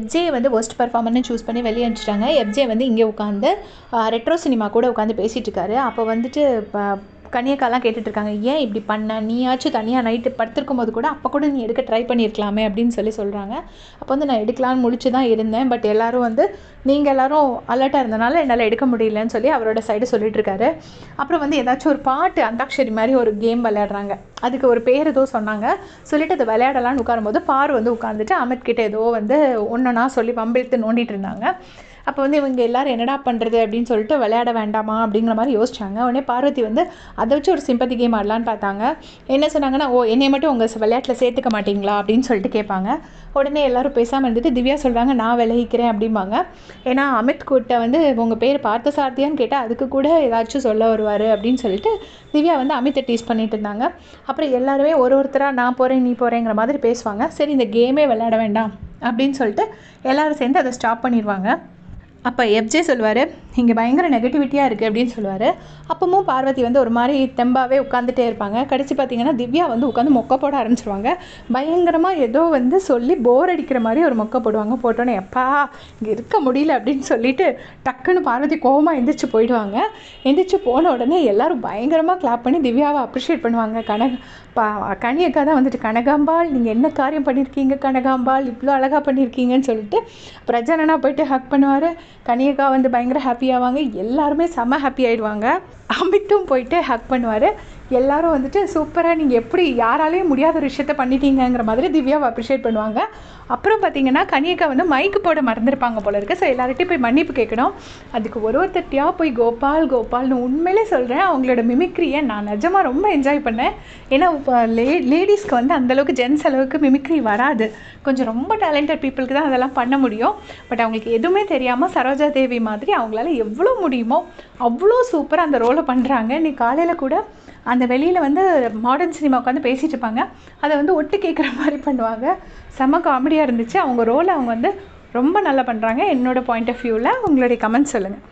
FJ வந்து worst பர்ஃபார்மர்னு choose பண்ணி வெளியே அனுப்பிச்சிட்டாங்க. எஃப்ஜே வந்து இங்கே உட்காந்து ரெட்ரோ சினிமா கூட உட்காந்து பேசிகிட்டு இருக்காரு. அப்போ வந்துட்டு இப்போ கனியக்காலாம் கேட்டுட்டு இருக்காங்க ஏன் இப்படி பண்ண? நீயாச்சும் தனியாக நைட்டு படுத்திருக்கும் போது கூட அப்போ கூட நீ எடுக்க ட்ரை பண்ணியிருக்கலாமே அப்படின்னு சொல்லி சொல்கிறாங்க அப்போ வந்து நான் எடுக்கலான்னு முழிச்சு தான் இருந்தேன். பட் எல்லாரும் வந்து நீங்கள் எல்லோரும் அலர்ட்டாக இருந்தனால என்னால் எடுக்க முடியலன்னு சொல்லி அவரோட சைடு சொல்லிகிட்ருக்காரு அப்புறம் வந்து ஏதாச்சும் ஒரு பாட்டு அந்தாக்ஷரி மாதிரி ஒரு கேம் விளையாடுறாங்க. அதுக்கு ஒரு பேர் ஏதோ சொன்னாங்க. சொல்லிட்டு அதை விளையாடலான்னு உட்காரும்போது பாரு வந்து உட்காந்துட்டு அமித் கிட்டே ஏதோ வந்து ஒன்றுனா சொல்லி பம்பிழுத்து நோண்டிட்டு இருந்தாங்க. அப்போ வந்து இவங்க எல்லாரும் என்னடா பண்ணுறது அப்படின்னு சொல்லிட்டு விளையாட வேண்டாமா அப்படிங்கிற மாதிரி யோசிச்சாங்க. உடனே பார்வதி வந்து அதை வச்சு ஒரு சிம்பத்தி கேம் ஆடலான்னு பார்த்தாங்க. என்ன சொன்னாங்கன்னா ஓ என்னை மட்டும் உங்கள் விளையாட்டில் சேர்த்துக்க மாட்டீங்களா? அப்படின்னு சொல்லிட்டு கேட்பாங்க. உடனே எல்லாரும் பேசாமல் இருந்துட்டு திவ்யா சொல்கிறாங்க நான் விலகிக்கிறேன் அப்படிம்பாங்க. ஏன்னா அமித் கூட்ட வந்து உங்கள் பேர் பார்த்த சாரதியான்னு கேட்டால் அதுக்கு கூட ஏதாச்சும் சொல்ல வருவார் அப்படின்னு சொல்லிட்டு திவ்யா வந்து அமித்தை டீஸ் பண்ணிட்டு இருந்தாங்க. அப்புறம் எல்லாருமே ஒரு ஒருத்தராக நான் போகிறேன் நீ போகிறேங்கிற மாதிரி பேசுவாங்க. சரி இந்த கேமே விளையாட வேண்டாம் அப்படின்னு சொல்லிட்டு எல்லாரும் சேர்ந்து அதை ஸ்டாப் பண்ணிடுவாங்க. அப்போ எஃப்ஜே சொல்லுவார் இங்கே பயங்கர நெகட்டிவிட்டியாக இருக்குது அப்படின்னு சொல்லுவார். அப்பவும் பார்வதி வந்து ஒரு மாதிரி தெம்பாகவே உட்காந்துட்டே இருப்பாங்க. கடிச்சு பார்த்தீங்கன்னா திவ்யா வந்து உட்காந்து மொக்க போட ஆரம்பிச்சிருவாங்க. பயங்கரமாக ஏதோ வந்து சொல்லி போர் அடிக்கிற மாதிரி ஒரு மொக்க போடுவாங்க. போட்டோன்னே எப்பா இங்கே இருக்க முடியல அப்படின்னு சொல்லிட்டு டக்குன்னு பார்வதி கோவமாக எந்திரிச்சு போயிடுவாங்க. எந்திரிச்சு போன உடனே எல்லோரும் பயங்கரமாக கிளாப் பண்ணி திவ்யாவை அப்ரிஷியேட் பண்ணுவாங்க. கனக பா கனியக்கா தான் வந்துட்டு கனகாம்பாள் நீங்கள் என்ன காரியம் பண்ணியிருக்கீங்க கனகாம்பாள் இவ்வளோ அழகாக பண்ணியிருக்கீங்கன்னு சொல்லிட்டு பிரஜனனா போயிட்டு ஹக் பண்ணுவார். கனியக்கா வந்து பயங்கர ஹாப்பி ஆவாங்க. எல்லாருமே செம்ம ஹாப்பி ஆயிடுவாங்க. அமித்தும் போயிட்டு ஹக் பண்ணுவார். எல்லாரும் வந்துட்டு சூப்பராக நீங்கள் எப்படி யாராலையும் முடியாத ஒரு விஷயத்த பண்ணிட்டீங்கிற மாதிரி திவ்யாவை அப்ரிஷியேட் பண்ணுவாங்க. அப்புறம் பார்த்தீங்கன்னா கனியக்கா வந்து மைக்கு போட மறந்துருப்பாங்க போல இருக்கு. ஸோ எல்லார்ட்டையும் போய் மன்னிப்பு கேட்கணும். அதுக்கு ஒரு ஒருத்தட்டியாக போய் கோபால் கோபால்னு உண்மையிலே சொல்கிறேன் அவங்களோட மிமிக்ரியை நான் நிஜமாக ரொம்ப என்ஜாய் பண்ணேன். ஏன்னா இப்போ லே லேடிஸ்க்கு வந்து அந்தளவுக்கு ஜென்ஸ் அளவுக்கு மிமிக்ரி வராது. கொஞ்சம் ரொம்ப டேலண்டட் பீப்புளுக்கு தான் அதெல்லாம் பண்ண முடியும். பட் அவங்களுக்கு எதுவுமே தெரியாமல் சரோஜா தேவி மாதிரி அவங்களால எவ்வளோ முடியுமோ அவ்வளோ சூப்பராக அந்த ரோலை பண்ணுறாங்க இன்னைக்கு காலையில் கூட அந்த வெளியில் வந்து மாடர்ன் சினிமா உட்காந்து பேசிகிட்டு இருப்பாங்க. அதை வந்து ஒட்டு கேட்குற மாதிரி பண்ணுவாங்க. செம்ம காமெடியாக இருந்துச்சு. அவங்க ரோலை அவங்க வந்து ரொம்ப நல்லா பண்ணுறாங்க என்னோடய பாயிண்ட் ஆஃப் வியூவில் உங்களுடைய கமெண்ட் சொல்லுங்கள்